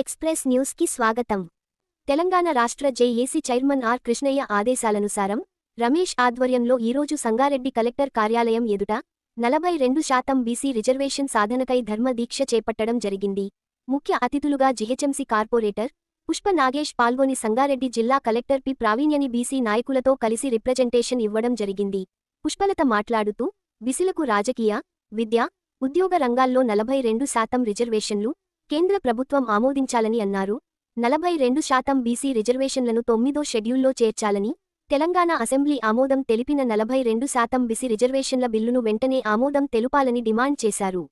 Express న్యూస్కి స్వాగతం. తెలంగాణ రాష్ట్ర జేఏసీ చైర్మన్ ఆర్. కృష్ణయ్య ఆదేశాలనుసారం రమేష్ ఆధ్వర్యంలో ఈరోజు సంగారెడ్డి కలెక్టర్ కార్యాలయం ఎదుట నలభై రెండు శాతం బీసీ రిజర్వేషన్ సాధనకై ధర్మ దీక్ష చేపట్టడం జరిగింది. ముఖ్య అతిథులుగా జిహెచ్ఎంసీ కార్పొరేటర్ పుష్ప నాగేష్ పాల్గొని సంగారెడ్డి జిల్లా కలెక్టర్ పి. ప్రావీణ్యని బీసీ నాయకులతో కలిసి రిప్రజెంటేషన్ ఇవ్వడం జరిగింది. పుష్పలత మాట్లాడుతూ బిసిలకు రాజకీయ విద్య ఉద్యోగ రంగాల్లో నలభై రెండు శాతం రిజర్వేషన్లు కేంద్ర ప్రభుత్వం ఆమోదించాలని అన్నారు. నలభై రెండు శాతం బీసీ రిజర్వేషన్లను తొమ్మిదో షెడ్యూల్లో చేర్చాలని తెలంగాణ అసెంబ్లీ ఆమోదం తెలిపిన నలభై రెండు శాతం బీసీ రిజర్వేషన్ల బిల్లును వెంటనే ఆమోదం తెలుపాలని డిమాండ్ చేశారు.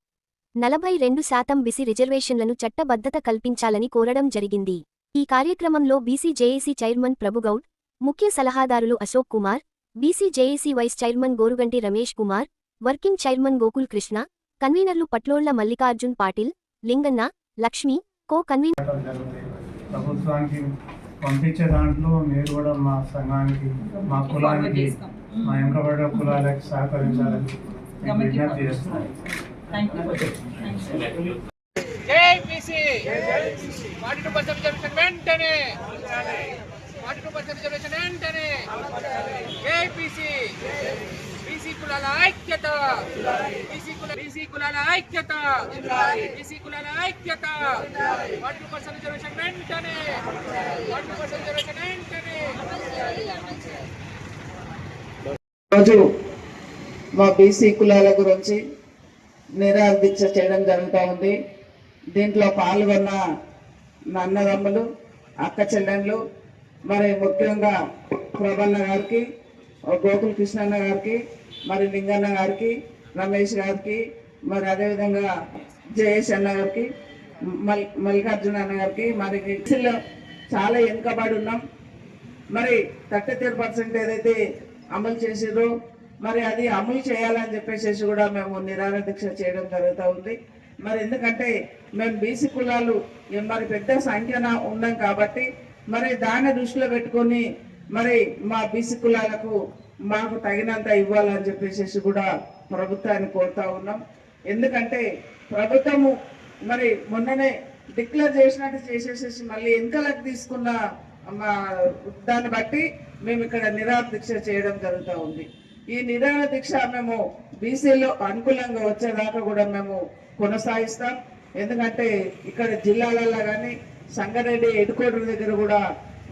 నలభై రెండు శాతం బీసీ రిజర్వేషన్లను చట్టబద్ధత కల్పించాలని కోరడం జరిగింది. ఈ కార్యక్రమంలో బీసీ జేఏసీ చైర్మన్ ప్రభుగౌడ్ ముఖ్య సలహాదారులు Ashok Kumar BC JAC vice chairman Goruganti Ramesh Kumar working chairman Gokul Krishna కన్వీనర్లు పట్లోళ్ళ మల్లికార్జున్ పాటిల్ లింగన్న లక్ష్మి కో కన్వీనర్ ప్రభుత్వానికి పంపించే దాంట్లో మీరు కూడా మా సంఘానికి మా కులానికి మా వెనుకబడ్డ కులాలకి సహకరించాలని విజ్ఞప్తి చేస్తున్నాను వెంటనే వెంటనే కులాల ఐక్యత. బీసీ కుల బీసీ కులాల ఐక్యత. బీసీ కులాల ఐక్యత. వాటి పర్సన్ పర్సెంట్ రిజర్వేషన్ వెంటనే. ఫార్టీ పర్సన్ రిజర్వేషన్ వెంటనే. రోజు మా బీసీ కులాల గురించి నిరాదీక్ష చేయడం జరుగుతూ ఉంది. దీంట్లో పాల్గొన్న నా అన్నదమ్ములు అక్క చెల్లెళ్ళు మరి ముఖ్యంగా ప్రభన్న గారికి గోకుల కృష్ణన్న గారికి మరి లింగన్న గారికి రమేష్ గారికి మరి అదేవిధంగా జయేష్ అన్న గారికి మల్ మల్లికార్జున అన్న గారికి మరి బీసీలో చాలా వెనుకబడి ఉన్నాం. మరి థర్టీ త్రీ పర్సెంట్ ఏదైతే అమలు చేసిరో మరి అది అమలు చేయాలని చెప్పేసి కూడా మేము నిరాహార దీక్ష చేయడం జరుగుతూ ఉంది. మరి ఎందుకంటే మేము బీసీ కులాలు మరి పెద్ద సంఖ్యన ఉన్నాం కాబట్టి మరి దాన్ని దృష్టిలో పెట్టుకొని మరి మా బీసీ కులాలకు మాకు తగినంత ఇవ్వాలని చెప్పేసి కూడా ప్రభుత్వాన్ని కోరుతా ఉన్నాం. ఎందుకంటే ప్రభుత్వము మరి మొన్ననే డిక్లేర్ చేసినట్టు చేసేసేసి మళ్ళీ వెనకలకు తీసుకున్న మా దాన్ని బట్టి మేము ఇక్కడ నిరాహార దీక్ష చేయడం జరుగుతూ ఉంది. ఈ నిరాహార దీక్ష మేము బీసీలో అనుకూలంగా వచ్చేదాకా కూడా మేము కొనసాగిస్తాం. ఎందుకంటే ఇక్కడ జిల్లాలలో కానీ సంగారెడ్డి హెడ్ క్వార్టర్ దగ్గర కూడా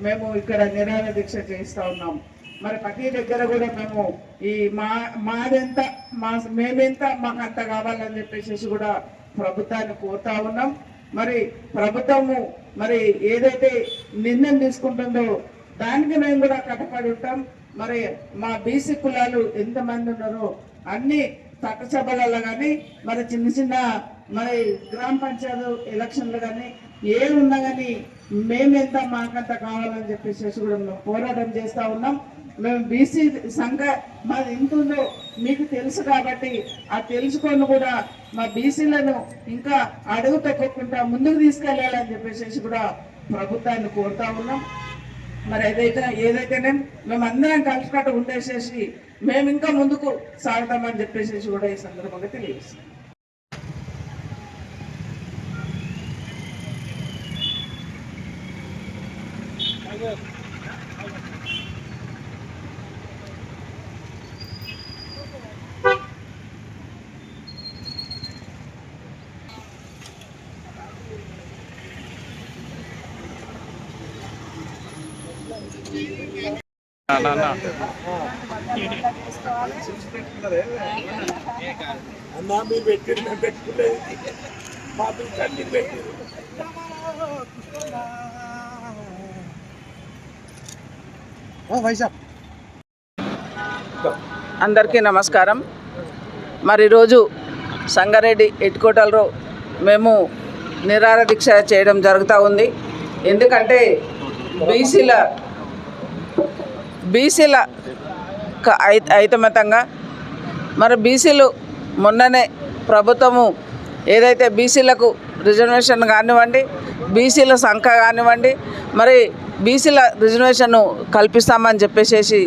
మేము ఇక్కడ నిరాహార దీక్ష చేస్తూ ఉన్నాం. మరి ప్రతి దగ్గర కూడా మేము ఈ మా మాదెంత మా మేమెంత మాకు అంత కావాలని చెప్పేసి కూడా ప్రభుత్వాన్ని కోరుతా ఉన్నాం. మరి ప్రభుత్వము మరి ఏదైతే నిర్ణయం తీసుకుంటుందో దానికి మేము కూడా కట్టపడి ఉంటాం. మరి మా బీసీ కులాలు ఎంతమంది ఉన్నారో అన్ని చట్టసభలలో కానీ మరి చిన్న చిన్న మరి గ్రామ పంచాయతీ ఎలక్షన్లు కానీ ఏమున్నా కానీ మేమెంత మాకంత కావాలని చెప్పేసి కూడా మేము పోరాటం చేస్తూ ఉన్నాం. మేము బీసీ సంఘ మాది ఎంత ఉందో మీకు తెలుసు కాబట్టి ఆ తెలుసుకొని కూడా మా బీసీలను ఇంకా అడుగు తగ్గకుండా ముందుకు తీసుకెళ్ళాలని చెప్పేసి కూడా ప్రభుత్వాన్ని కోరుతా ఉన్నాం. మరి ఏదైతే ఏదైతేనే మేము అందరం కలిసికట్టు ఉండేసేసి మేము ఇంకా ముందుకు సాగుతామని చెప్పేసి కూడా ఈ సందర్భంగా తెలియజేస్తాం అన్నా మీరు అందరికీ నమస్కారం. మరి ఈరోజు సంగారెడ్డి ఎట్టుకోటలో మేము నిరాహార దీక్ష చేయడం జరుగుతూ ఉంది. ఎందుకంటే బీసీల బీసీల క- ఐ- ఐతమతంగా మరి బీసీలు మొన్ననే ప్రభుత్వము ఏదైతే బీసీలకు రిజర్వేషన్ కానివ్వండి బీసీల సంఖ్య కానివ్వండి మరి బీసీల రిజర్వేషన్ కల్పిస్తామని చెప్పేసి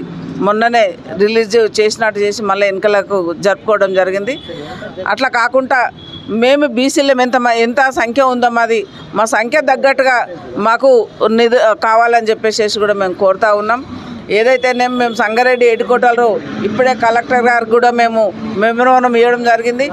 మొన్ననే రిలీజ్ చేసినట్టు చేసి మళ్ళీ ఎన్నికలకు జరుపుకోవడం జరిగింది. అట్లా కాకుండా మేము బీసీలం ఎంత ఎంత సంఖ్య ఉందో మాది మా సంఖ్య తగ్గట్టుగా మాకు నిధు కావాలని చెప్పేసి కూడా మేము కోరుతా ఉన్నాం. ఏదైతేనే మేము సంగారెడ్డి ఎడ్డుకోటలు ఇప్పుడే కలెక్టర్ గారికి కూడా మేము మెమోరం ఇవ్వడం జరిగింది.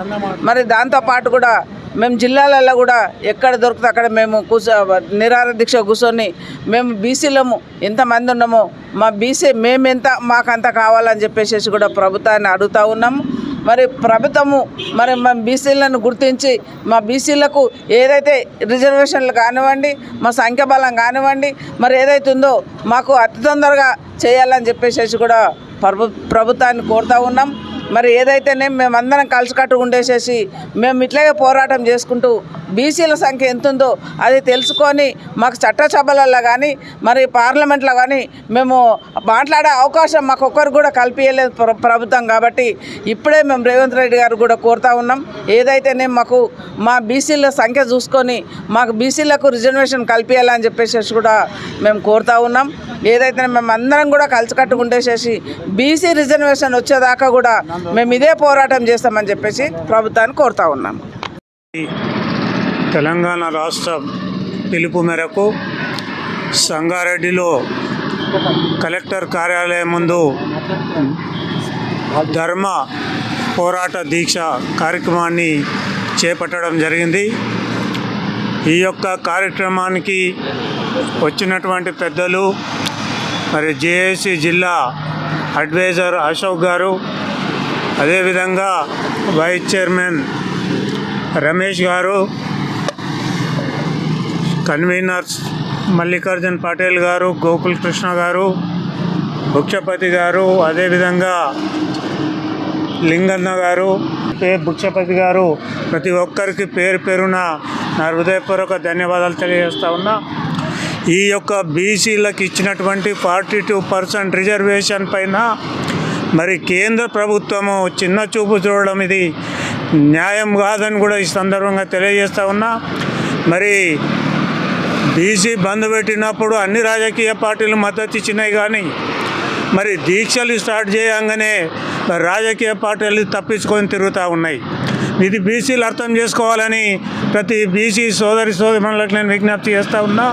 మరి దాంతోపాటు కూడా మేము జిల్లాలలో కూడా ఎక్కడ దొరికితే అక్కడ మేము కూర్చో నిరాహార దీక్ష కూర్చొని మేము బీసీలము ఎంతమంది ఉన్నామో మా బీసీ మేమెంత మాకంత కావాలని చెప్పేసి కూడా ప్రభుత్వాన్ని అడుగుతా ఉన్నాము. మరి ప్రభుత్వము మరి మా బీసీలను గుర్తించి మా బీసీలకు ఏదైతే రిజర్వేషన్లు కానివ్వండి మా సంఖ్యాబలం కానివ్వండి మరి ఏదైతే ఉందో మాకు అతి తొందరగా చేయాలని చెప్పేసి కూడా ప్రభు ప్రభుత్వాన్ని కోరుతూ ఉన్నాం. మరి ఏదైతేనే మేమందరం కలిసికట్టు ఉండేసేసి మేము ఇట్లాగే పోరాటం చేసుకుంటూ బీసీల సంఖ్య ఎంత ఉందో అది తెలుసుకొని మాకు చట్టసభలలో కానీ మరి పార్లమెంట్లో కానీ మేము మాట్లాడే అవకాశం మాకు ఒక్కరు కూడా కల్పించలేదు ప్రభుత్వం కాబట్టి ఇప్పుడే మేము రేవంత్ రెడ్డి గారు కూడా కోరుతా ఉన్నాం. ఏదైతేనే మాకు మా బీసీల సంఖ్య చూసుకొని మాకు బీసీలకు రిజర్వేషన్ కల్పించాలని చెప్పేసి కూడా మేము కోరుతా ఉన్నాం. ఏదైతే మేము అందరం కూడా కలిసికట్టుగా ఉండేసేసి బీసీ రిజర్వేషన్ వచ్చేదాకా కూడా మేము ఇదే పోరాటం చేస్తామని చెప్పేసి ప్రభుత్వాన్ని కోరుతా ఉన్నాం. తెలంగాణ రాష్ట్ర పిలుపు మేరకు సంగారెడ్డిలో కలెక్టర్ కార్యాలయం ముందు ధర్మ పోరాట దీక్ష కార్యక్రమాన్ని చేపట్టడం జరిగింది. ఈ యొక్క కార్యక్రమానికి వచ్చినటువంటి పెద్దలు మరి జేఏసీ జిల్లా అడ్వైజర్ అశోక్ గారు అదేవిధంగా వైస్ చైర్మన్ రమేష్ గారు కన్వీనర్స్ మల్లికార్జున్ పటేల్ గారు గోకుల్ కృష్ణ గారు భుక్షపతి గారు అదేవిధంగా లింగన్న గారు పే భుక్షపతి గారు ప్రతి ఒక్కరికి పేరు పేరున నా హృదయపూర్వక ధన్యవాదాలు తెలియజేస్తా ఉన్నా. ఈ యొక్క బీసీలకు ఇచ్చినటువంటి ఫార్టీ టూ పర్సెంట్ రిజర్వేషన్ పైన మరి కేంద్ర ప్రభుత్వము చిన్న చూపు చూడడం ఇది న్యాయం కాదని కూడా ఈ సందర్భంగా తెలియజేస్తా ఉన్నా. మరి బీసీ బంద్ పెట్టినప్పుడు అన్ని రాజకీయ పార్టీలు మద్దతు ఇచ్చినాయి కానీ మరి దీక్షలు స్టార్ట్ చేయంగానే రాజకీయ పార్టీలు తప్పించుకొని తిరుగుతూ ఉన్నాయి. ఇది బీసీలు అర్థం చేసుకోవాలని ప్రతి బీసీ సోదరి సోదరులకు నేను విజ్ఞప్తి చేస్తూ ఉన్నా.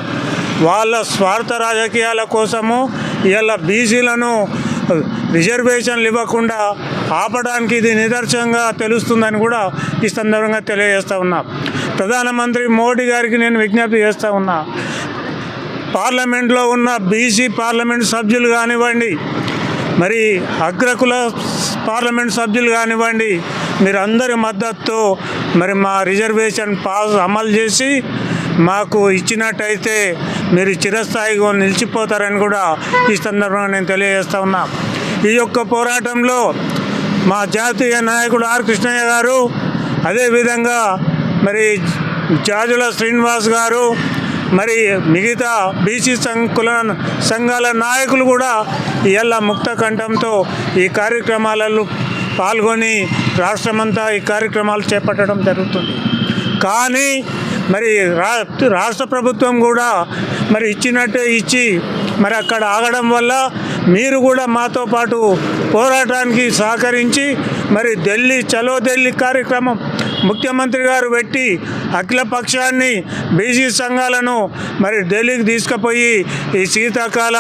వాళ్ళ స్వార్థ రాజకీయాల కోసము ఇలా బీసీలను రిజర్వేషన్లు ఇవ్వకుండా ఆపడానికి ఇది నిదర్శనంగా తెలుస్తుందని కూడా ఈ సందర్భంగా తెలియజేస్తూ ఉన్నా. ప్రధానమంత్రి మోడీ గారికి నేను విజ్ఞప్తి చేస్తూ ఉన్నా. పార్లమెంట్లో ఉన్న బీసీ పార్లమెంట్ సభ్యులు కానివ్వండి మరి అగ్రకుల పార్లమెంట్ సభ్యులు కానివ్వండి మీరు అందరి మద్దతు మరి మా రిజర్వేషన్ పాస్ అమలు చేసి మాకు ఇచ్చినట్టయితే మీరు చిరస్థాయిగా నిలిచిపోతారని కూడా ఈ సందర్భంగా నేను తెలియజేస్తా ఉన్నా. ఈ యొక్క పోరాటంలో మా జాతీయ నాయకుడు ఆర్ కృష్ణయ్య గారు అదేవిధంగా మరి జాజుల శ్రీనివాస్ గారు మరి మిగతా బీసీ సంఘుల సంఘాల నాయకులు కూడా ఇవాళ ముక్త కంఠంతో ఈ కార్యక్రమాలలో పాల్గొని రాష్ట్రమంతా ఈ కార్యక్రమాలు చేపట్టడం జరుగుతుంది. కానీ మరి రా రాష్ట్ర ప్రభుత్వం కూడా మరి ఇచ్చినట్టే ఇచ్చి మరి అక్కడ ఆగడం వల్ల మీరు కూడా మాతో పాటు పోరాటానికి సహకరించి మరి ఢిల్లీ చలో ఢిల్లీ కార్యక్రమం ముఖ్యమంత్రి గారు పెట్టి అఖిల పక్షాన్ని బీసీ సంఘాలను మరి ఢిల్లీకి తీసుకుపోయి ఈ శీతాకాల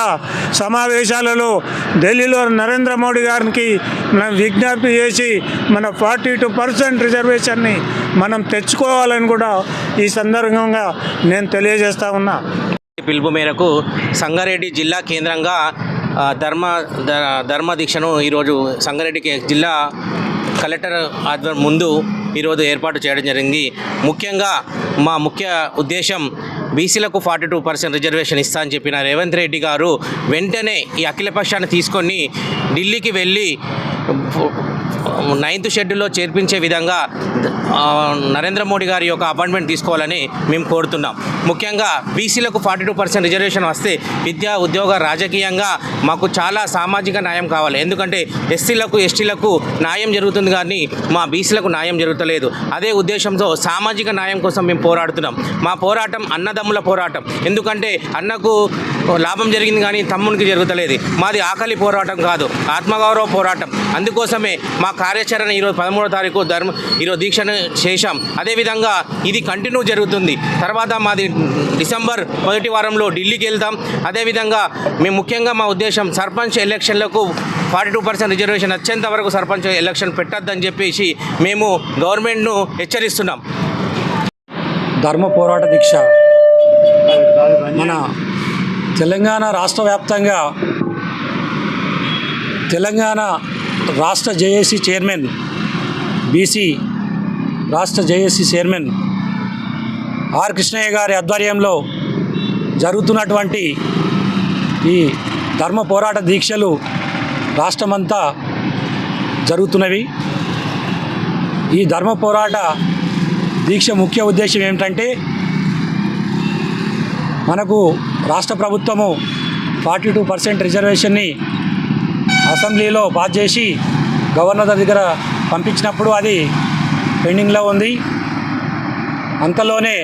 సమావేశాలలో ఢిల్లీలో నరేంద్ర మోడీ గారికి మనం విజ్ఞప్తి చేసి మన ఫార్టీ టూ పర్సెంట్ రిజర్వేషన్ని మనం తెచ్చుకోవాలని కూడా ఈ సందర్భంగా నేను తెలియజేస్తా ఉన్నా. పిలుపు మేరకు సంగారెడ్డి జిల్లా కేంద్రంగా ధర్మ ధర్మ దీక్షను ఈరోజు సంగారెడ్డి జిల్లా కలెక్టర్ ఆధ్వర్యం ముందు ఈరోజు ఏర్పాటు చేయడం జరిగింది. ముఖ్యంగా మా ముఖ్య ఉద్దేశం బీసీలకు ఫార్టీ టూ పర్సెంట్ రిజర్వేషన్ ఇస్తా అని చెప్పిన రేవంత్ రెడ్డి గారు వెంటనే ఈ అఖిలపక్షాన్ని తీసుకొని ఢిల్లీకి వెళ్ళి నైన్త్ షెడ్యూల్లో చేర్పించే విధంగా నరేంద్ర మోడీ గారి యొక్క అపాయింట్మెంట్ తీసుకోవాలని మేము కోరుతున్నాం. ముఖ్యంగా బీసీలకు ఫార్టీ టూ పర్సెంట్ రిజర్వేషన్ వస్తే విద్యా ఉద్యోగ రాజకీయంగా మాకు చాలా సామాజిక న్యాయం కావాలి. ఎందుకంటే ఎస్సీలకు ఎస్టీలకు న్యాయం జరుగుతుంది కానీ మా బీసీలకు న్యాయం జరుగుతలేదు. అదే ఉద్దేశంతో సామాజిక న్యాయం కోసం మేము పోరాడుతున్నాం. మా పోరాటం అన్నదమ్ముల పోరాటం. ఎందుకంటే అన్నకు లాభం జరిగింది కానీ తమ్మునికి జరుగుతలేదు. మాది ఆకలి పోరాటం కాదు ఆత్మగౌరవ పోరాటం. అందుకోసమే మా కార్యాచరణ ఈరోజు పదమూడో తారీఖు ధర్మ ఈరోజు దీక్షను చేశాం. అదేవిధంగా ఇది కంటిన్యూ జరుగుతుంది. తర్వాత మాది డిసెంబర్ మొదటి వారంలో ఢిల్లీకి వెళ్తాం. అదేవిధంగా మేము ముఖ్యంగా మా ఉద్దేశం సర్పంచ్ ఎలక్షన్లకు ఫార్టీ టూ పర్సెంట్ రిజర్వేషన్ వచ్చేంత వరకు సర్పంచ్ ఎలక్షన్ పెట్టద్దని చెప్పేసి మేము గవర్నమెంట్ను హెచ్చరిస్తున్నాం. ధర్మ పోరాట దీక్ష మన తెలంగాణ రాష్ట్ర వ్యాప్తంగా తెలంగాణ రాష్ట్ర జేఏసీ చైర్మన్ బీసీ రాష్ట్ర జేఏసీ చైర్మన్ ఆర్ కృష్ణయ్య గారి ఆధ్వర్యంలో జరుగుతున్నటువంటి ఈ ధర్మ పోరాట దీక్షలు రాష్ట్రమంతా జరుగుతున్నవి. ఈ ధర్మ పోరాట దీక్ష ముఖ్య ఉద్దేశం ఏమిటంటే మనకు రాష్ట్ర ప్రభుత్వము ఫార్టీ టూ పర్సెంట్ రిజర్వేషన్ని అసెంబ్లీలో పాస్ చేసి గవర్నర్ దగ్గర పంపించినప్పుడు అది పెండింగ్లో ఉంది. అంతలోనే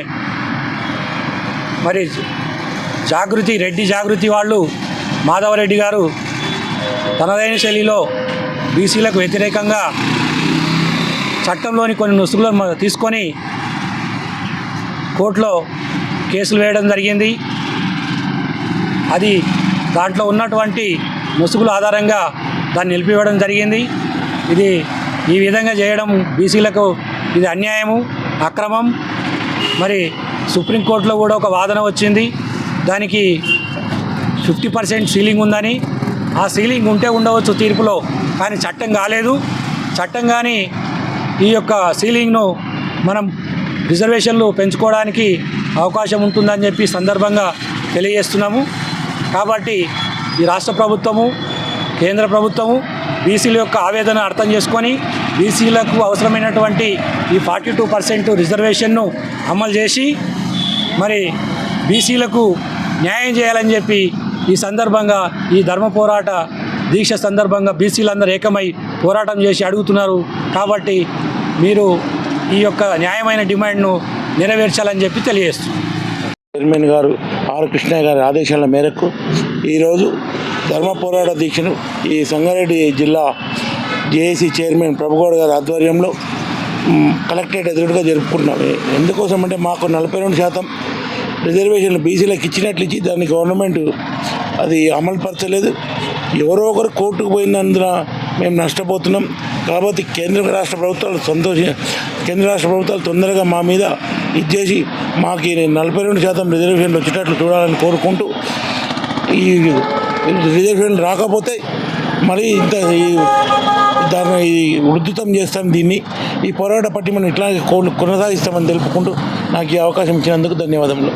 మరి జాగృతి రెడ్డి జాగృతి వాళ్ళు మాధవరెడ్డి గారు తనదైన శైలిలో బీసీలకు వ్యతిరేకంగా చట్టంలోని కొన్ని నుసుగులను తీసుకొని కోర్టులో కేసులు వేయడం జరిగింది. అది దాంట్లో ఉన్నటువంటి ముసుగుల ఆధారంగా దాన్ని నిలిపివేయడం జరిగింది. ఇది ఈ విధంగా చేయడం బీసీలకు ఇది అన్యాయము అక్రమం. మరి సుప్రీంకోర్టులో కూడా ఒక వాదన వచ్చింది. దానికి ఫిఫ్టీ పర్సెంట్ సీలింగ్ ఉందని. ఆ సీలింగ్ ఉంటే ఉండవచ్చు తీర్పులో కానీ చట్టం కాలేదు. చట్టం కానీ ఈ యొక్క సీలింగ్ను మనం రిజర్వేషన్లు పెంచుకోవడానికి అవకాశం ఉంటుందని చెప్పి సందర్భంగా తెలియజేస్తున్నాము. కాబట్టి ఈ రాష్ట్ర ప్రభుత్వము కేంద్ర ప్రభుత్వము బీసీల యొక్క ఆవేదన అర్థం చేసుకొని బీసీలకు అవసరమైనటువంటి ఈ ఫార్టీ టూ పర్సెంట్ రిజర్వేషన్ను అమలు చేసి మరి బీసీలకు న్యాయం చేయాలని చెప్పి ఈ సందర్భంగా ఈ ధర్మ పోరాట దీక్ష సందర్భంగా బీసీలందరూ ఏకమై పోరాటం చేసి అడుగుతున్నారు. కాబట్టి మీరు ఈ యొక్క న్యాయమైన డిమాండ్ను నెరవేర్చాలని చెప్పి తెలియజేస్తున్నాం. చైర్మన్ గారు ఆర్ కృష్ణయ్య గారి ఆదేశాల మేరకు ఈరోజు ధర్మ పోరాట దీక్షను ఈ సంగారెడ్డి జిల్లా జేఏసీ చైర్మన్ ప్రభుగౌడ్ గారి ఆధ్వర్యంలో కలెక్టరేట్ ఎదురుగా జరుపుకుంటున్నాం. ఎందుకోసం అంటే మాకు నలభై రెండు శాతం రిజర్వేషన్లు బీసీలకు ఇచ్చినట్లు ఇచ్చి దాన్ని గవర్నమెంట్ అది అమలుపరచలేదు. ఎవరో ఒకరు కోర్టుకు పోయినందున మేము నష్టపోతున్నాం. కాబట్టి కేంద్ర రాష్ట్ర ప్రభుత్వాలు సంతోష కేంద్ర రాష్ట్ర ప్రభుత్వాలు తొందరగా మా మీద ఇచ్చేసి మాకు నలభై రెండు శాతం రిజర్వేషన్లు వచ్చేటట్లు చూడాలని కోరుకుంటూ ఈ రిజర్వేషన్లు రాకపోతే మరి ఇంత దాన్ని ఉద్ధృతం చేస్తాం దీన్ని. ఈ పోరాట పట్టి మనం ఇట్లాగే కొనసాగిస్తామని తెలుపుకుంటూ నాకు ఈ అవకాశం ఇచ్చినందుకు ధన్యవాదములు.